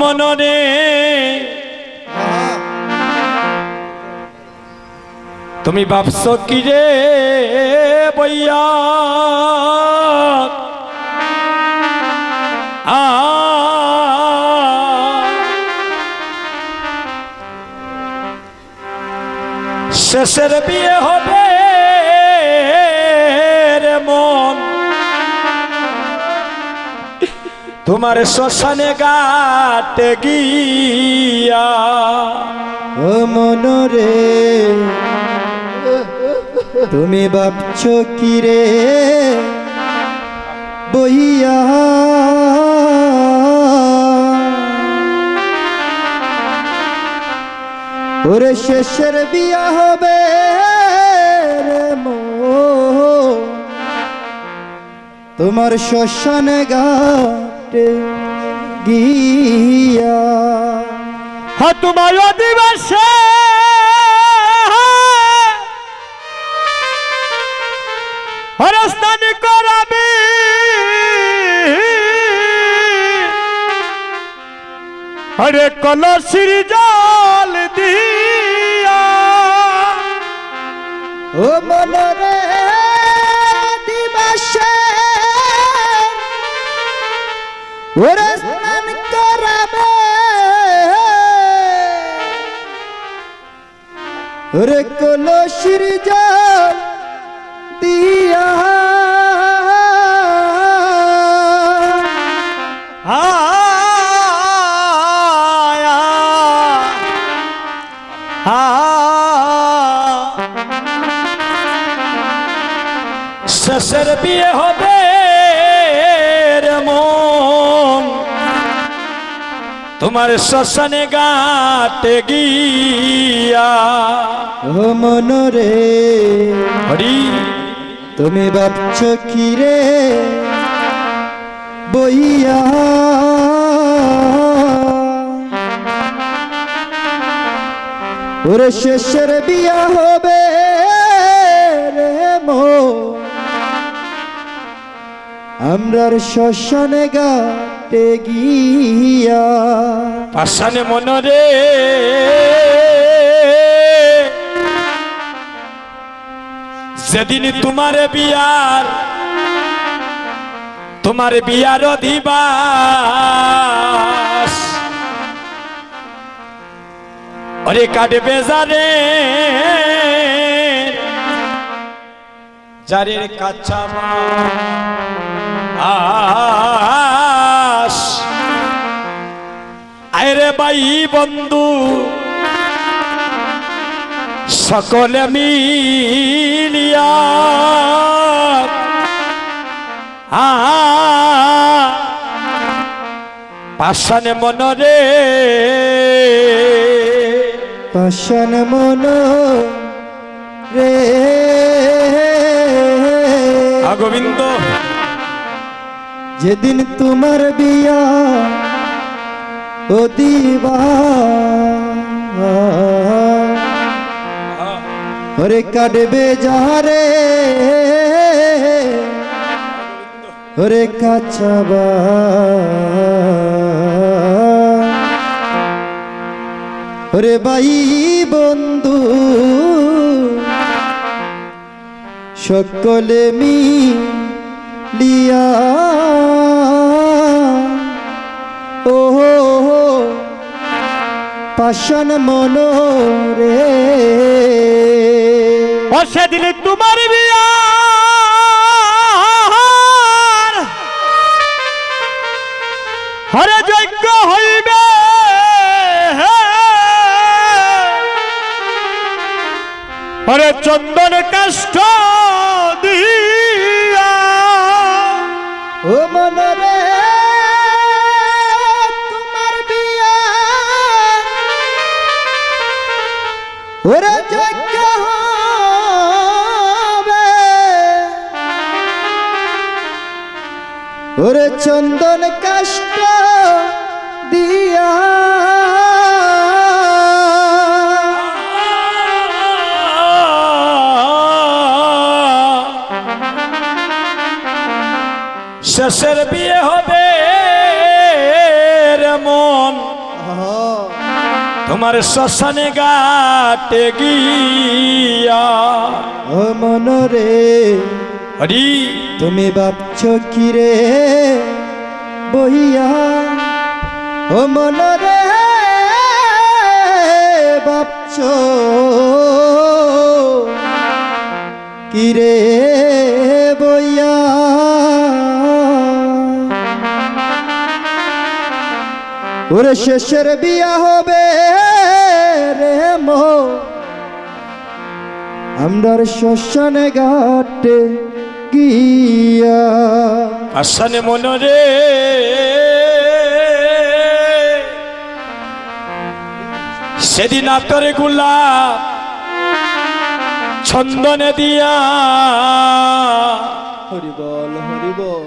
মননে তুমি ভাবছ কি রে বইয়া? শেষের বিয়ে হবে রে মন। তোমার শ্মশানে গাটে গিয়া, ও মনরে। তুমি ভাবছ কি রে? বইয়া। ওরে শেষের বিয়া হবে রে তোমার শ্মশান ঘাটে গিয়া। হ তোমার অধিবাসে হরস্থান করাবি। হরে কলসির জল দিয়া। ও মনরে দিবাসে ওরে স্নান করাবে ওরে কলসির জল তোমার শ্মশানে গাটে গিয়া। ও মনরে হরি তুমি ভাবছ কি রে? বইয়া। ওরে শেষের বিয়া হবে রে মো। আমরার শ্মশানে গাটে গিয়া। পাশানে মনরে। যেদিন তোমার বিয়ার তোমার বিয়ার দিবাস অরে কাটবে যারে যারের কাচ্চা আস আরে বাই বন্ধু সকলে মিলিয়া পাশানে মনরে পাশান মন রে গোবিন্দ যেদিন তোমার বিয়া ওরে কাটবে যারে ওরে কাছাবা ওরে ভাই বন্ধু সকলে মিলিয়া পাশান মনোরে। ও সেদিন তোমার ওরে চন্দন কাষ্ট দিয়া। শেষের বিয়ে হবে রে মন। তোমার শ্মশানে গাটে গিয়া। ও মনরে হরি। তুমি ভাবছ কি রে? বইয়া ও মনরে ভাবছ কি রে? বইয়া ওরে শেষের বিয়া হবে রে মো। আমরার শ্মশানে ঘাটে গিয়া আসানে মনরে সেদিন আতরে গোলাপ ছন্দনে দিয়া। হরি বল হরি বল।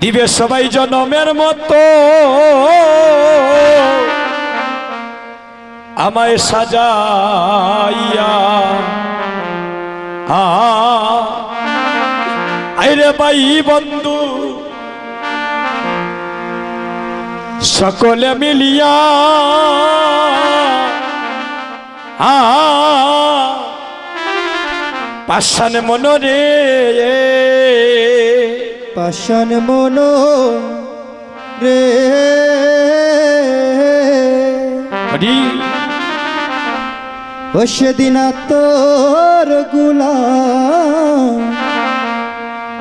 দিবে সবাই জনমের মতো। আমায় সাজাইয়া। আ আইরে ভাই বন্ধু। সকলে মিলিয়া। পাশান মনরে। পাষাণ মন রে হরি। ও সেদিন তোরগুলা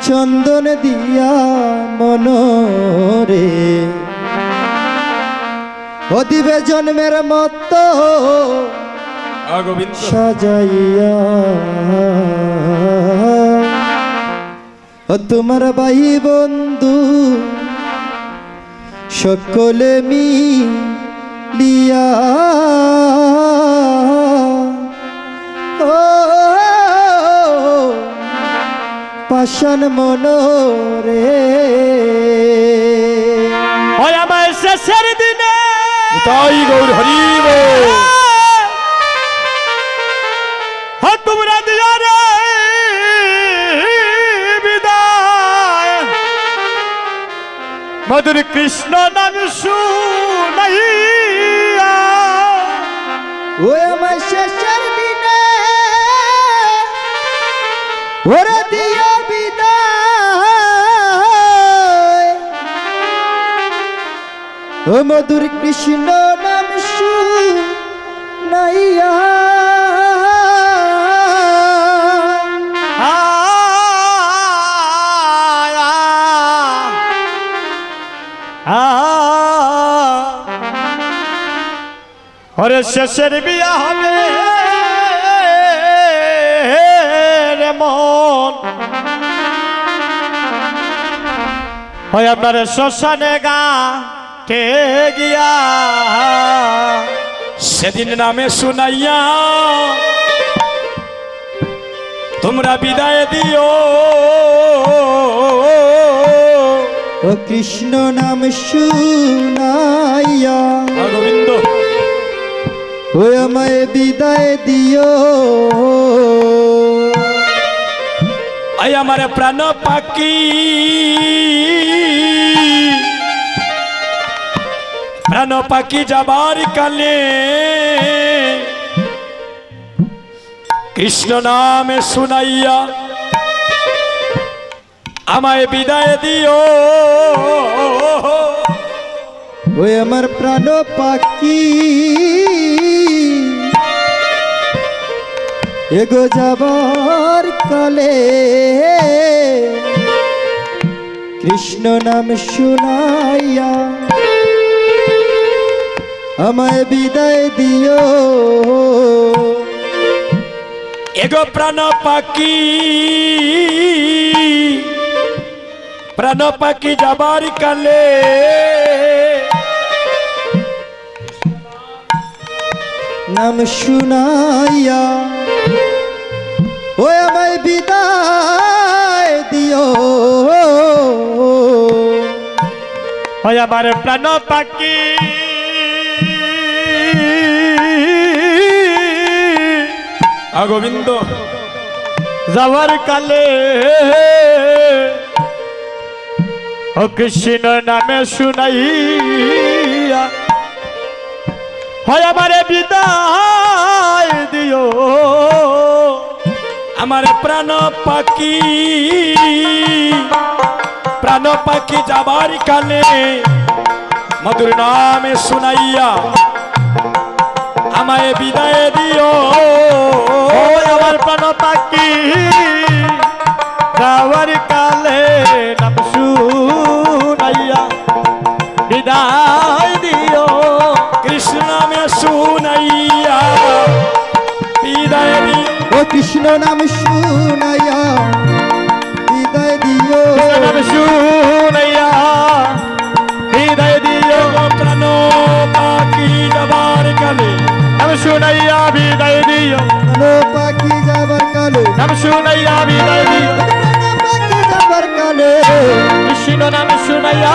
চন্দন দিয়া মন রে ও দিবে জন্মের মত সাজাইয়া। ও তোমার ভাই বন্ধু সকলে মিলিয়া পাষাণ মনোরে। হয় আমার শেষের দিনে। তাই গৌর হরিব। হ্যাঁ তোমরা দিয়া রে বিদায়। মধুর কৃষ্ণ নাম শুনাইয়া। ও আমার শেষের দিনে ওরে দিয়া ও মধুর কৃষ্ণ নাম শুনাইয়া হরে শেষের বিয়া হবে। রে মন। হয় আপনার শ্মশানে গা। কে গিয়া। সেদিন নামে শুনাইয়া তোমরা বিদায় দিও। ও কৃষ্ণ নাম শুনাইয়া। গোবিন্দ। ও আমায় বিদায় দিও। আই আমার প্রাণ পাখি। প্রাণ পাখি যাবার কালে কৃষ্ণ নামে শুনাইয়া আমায় বিদায় দিও। ওই আমার প্রাণ পাখি, এগো যাবার কালে কৃষ্ণ নাম শুনাইয়া আমায় বিদায় দিও। এগো প্রাণ পাখি প্রাণ পাখি যাবার কালে। নাম শুনাইয়া ও আমায় বিদায় দিও। হয় আমার প্রাণ পাখি। গোবিন্দ, যাওয়ার কালে কৃষ্ণ নামে শুনাইয়া হয় আমারে বিদায় দিও। আমার প্রাণ পাখি প্রাণ পাখি যাবার কালে মধুর নামে শুনাইয়া আমায় বিদায় দিও। পাখি যাওয়ার কালে নাম শুনাইয়া বিদায় দিও। কৃষ্ণ মে শুনাইয়া। বিদায় দিও। কৃষ্ণ নাম শুনাইয়া বিদায় দিও প্রাণ পাখি যাবার কালে কৃষ্ণ নাম শুনাইয়া